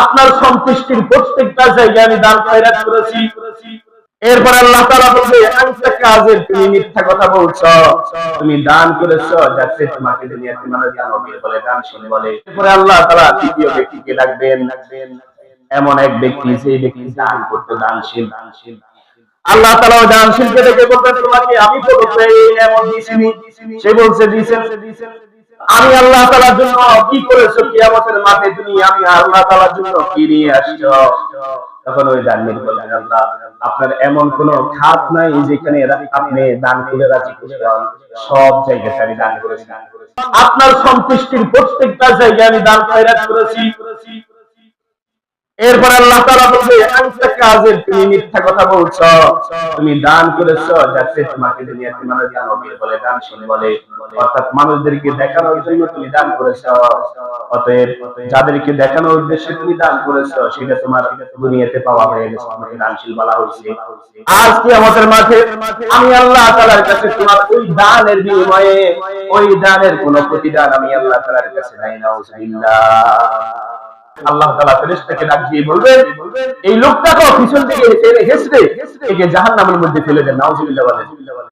আপনার সন্তুষ্টির প্রত্যেকটা জায়গায় আমি দান খয়রাত করেছি। এরপর আল্লাহ তাআলা বলবে, আনতা কাজের, তুমি মিথ্যা কথা বলছো। তুমি দান করেছ যাতে তোমাকে দুনিয়াতে মানুষ দানবীর বলে, দানশীল বলে। এরপরে আল্লাহ তাআলা তৃতীয় ব্যক্তিকে ডাকবেন। এমন এক ব্যক্তি সেই ব্যক্তি দান করতে, দানশীল। দানশীল আল্লাহ তাআলা দানশীলকে ডেকে বলবেন, তোমাকে আমি তো এমন দিছিনি সে বলছে দিছেন আমি আল্লাহ তালার জন্য কি করেছ কিয়ামতের মাঠে তুমি? আমি আল্লাহ তালার জন্য কি নিয়ে আসছো? তখন ওই দানবীর বললেন আল্লাহ, আপনার এমন কোন খাত নাই যেখানে আপনি দান করে রাজি করেছেন। সব জায়গায় আমি দান করেছি। আপনার সন্তুষ্টির প্রত্যেকটা জায়গায় আমি দান খয়রাত করেছি। এরপর আল্লাহ তাআলা বলবে আনতা কাজের তুমি মিথ্যা কথা বলছো। তুমি দান করেছ যাতে তোমাকে দুনিয়াতে মানুষ দানবীর বলে দানশীল বলে। অর্থাৎ মানুষদেরকে দেখানোর জন্য তুমি দান করেছ। অতএব যাদেরকে দেখানোর উদ্দেশ্যে তুমি দান করেছ, সেটা তোমার দুনিয়াতে পাওয়া হয়ে গেছে। তোমাকে দানশীল বলা হয়েছে। আজ কি আমাদের মাঠে আমি আল্লাহ তাআলার কাছে তোমার ওই দানের বিনিময়ে, ওই দানের কোনো প্রতিদান আমি আল্লাহ তাআলার কাছে নাই, নাউজুবিল্লাহ। আল্লাহ তালা ফেরেশতাকে ডাক দিয়ে বলবেন, এই লোকটাকে পিছন থেকে হেসবে হেসে একে জাহান্নামের মধ্যে ফেলে দেন, নাউজুবিল্লাহ